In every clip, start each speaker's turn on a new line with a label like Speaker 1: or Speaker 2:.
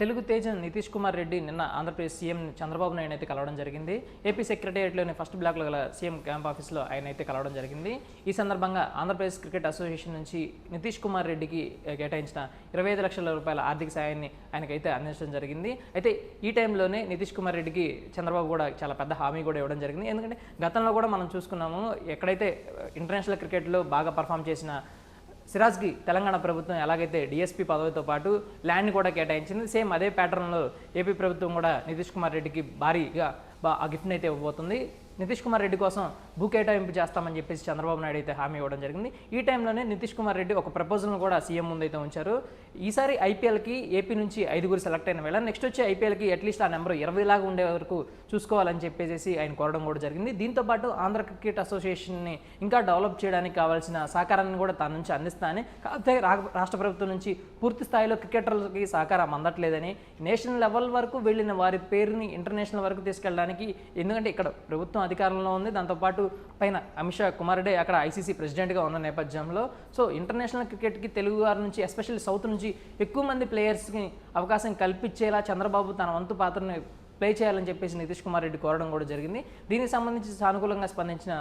Speaker 1: తెలుగు తేజ నితీష్ కుమార్ రెడ్డి నిన్న ఆంధ్రప్రదేశ్ సీఎం చంద్రబాబు నాయుడు అయితే కలవడం జరిగింది. ఏపీ సెక్రటేరియట్లోని ఫస్ట్ బ్లాక్లో గల సీఎం క్యాంప్ ఆఫీస్లో ఆయన అయితే కలవడం జరిగింది. ఈ సందర్భంగా ఆంధ్రప్రదేశ్ క్రికెట్ అసోసియేషన్ నుంచి నితీష్ కుమార్ రెడ్డికి కేటాయించిన ఇరవై ఐదు లక్షల రూపాయల ఆర్థిక సాయాన్ని ఆయనకైతే అందించడం జరిగింది. అయితే ఈ టైంలోనే నితీష్ కుమార్ రెడ్డికి చంద్రబాబు కూడా చాలా పెద్ద హామీ కూడా ఇవ్వడం జరిగింది. ఎందుకంటే గతంలో కూడా మనం చూసుకున్నాము ఎక్కడైతే ఇంటర్నేషనల్ క్రికెట్లో బాగా పర్ఫామ్ చేసిన సిరాజ్కి తెలంగాణ ప్రభుత్వం ఎలాగైతే డిఎస్పీ పదవితో పాటు ల్యాండ్ కూడా కేటాయించింది సేమ్ అదే ప్యాటర్న్లో ఏపీ ప్రభుత్వం కూడా నితీష్ కుమార్ రెడ్డికి భారీగా బా- ఆ గిఫ్ట్ని అయితే ఇవ్వబోతుంది. నితీష్ కుమార్ రెడ్డి కోసం భూ కేటాయింపు చేస్తామని చెప్పేసి చంద్రబాబు నాయుడు అయితే హామీ ఇవ్వడం జరిగింది. ఈ టైంలోనే నితీష్ కుమార్ రెడ్డి ఒక ప్రపోజల్ను కూడా సీఎం ముందైతే ఉంచారు. ఈసారి ఐపీఎల్కి ఏపీ నుంచి ఐదుగురు సెలెక్ట్ అయిన వేళ నెక్స్ట్ వచ్చే ఐపీఎల్కి అట్లీస్ట్ ఆ నెంబర్ ఇరవై లాగా ఉండే వరకు చూసుకోవాలని చెప్పేసి ఆయన కోరడం కూడా జరిగింది. దీంతో పాటు ఆంధ్ర క్రికెట్ అసోసియేషన్ని ఇంకా డెవలప్ చేయడానికి కావాల్సిన సహకారాన్ని కూడా తన నుంచి అందిస్తానని కాకపోతే రా- రాష్ట్ర ప్రభుత్వం నుంచి పూర్తి స్థాయిలో క్రికెటర్లకి సహకారం అందట్లేదని నేషనల్ లెవెల్ వరకు వెళ్ళిన వారి పేరుని ఇంటర్నేషనల్ వరకు తీసుకెళ్ళడానికి ఎందుకంటే ఇక్కడ ప్రభుత్వం అధికారంలో ఉంది. దాంతోపాటు పైన అమిత్ షా కుమారుడే అక్కడ ఐసీసీ ప్రెసిడెంట్గా ఉన్న నేపథ్యంలో. సో ఇంటర్నేషనల్ క్రికెట్కి తెలుగు వారి నుంచి ఎస్పెషల్లీ సౌత్ నుంచి ఎక్కువ మంది ప్లేయర్స్కి అవకాశం కల్పించేలా చంద్రబాబు తన వంతు పాత్రని ప్లే చేయాలని చెప్పేసి నితీష్ కుమార్ రెడ్డి కోరడం కూడా జరిగింది. దీనికి సంబంధించి సానుకూలంగా స్పందించిన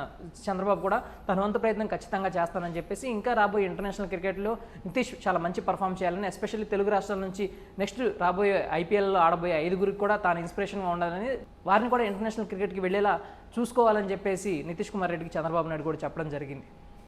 Speaker 1: చంద్రబాబు కూడా తన వంతు ప్రయత్నం ఖచ్చితంగా చేస్తానని చెప్పేసి ఇంకా రాబోయే ఇంటర్నేషనల్ క్రికెట్లో నితీష్ చాలా మంచి పర్ఫామ్ చేయాలని ఎస్పెషల్లీ తెలుగు రాష్ట్రాల నుంచి నెక్స్ట్ రాబోయే ఐపీఎల్లో ఆడబోయే ఐదుగురికి కూడా తాను ఇన్స్పిరేషన్గా ఉండాలని వారిని కూడా ఇంటర్నేషనల్ క్రికెట్కి వెళ్ళేలా చూసుకోవాలని చెప్పేసి నితీష్ కుమార్ రెడ్డికి చంద్రబాబు నాయుడు కూడా చెప్పడం జరిగింది.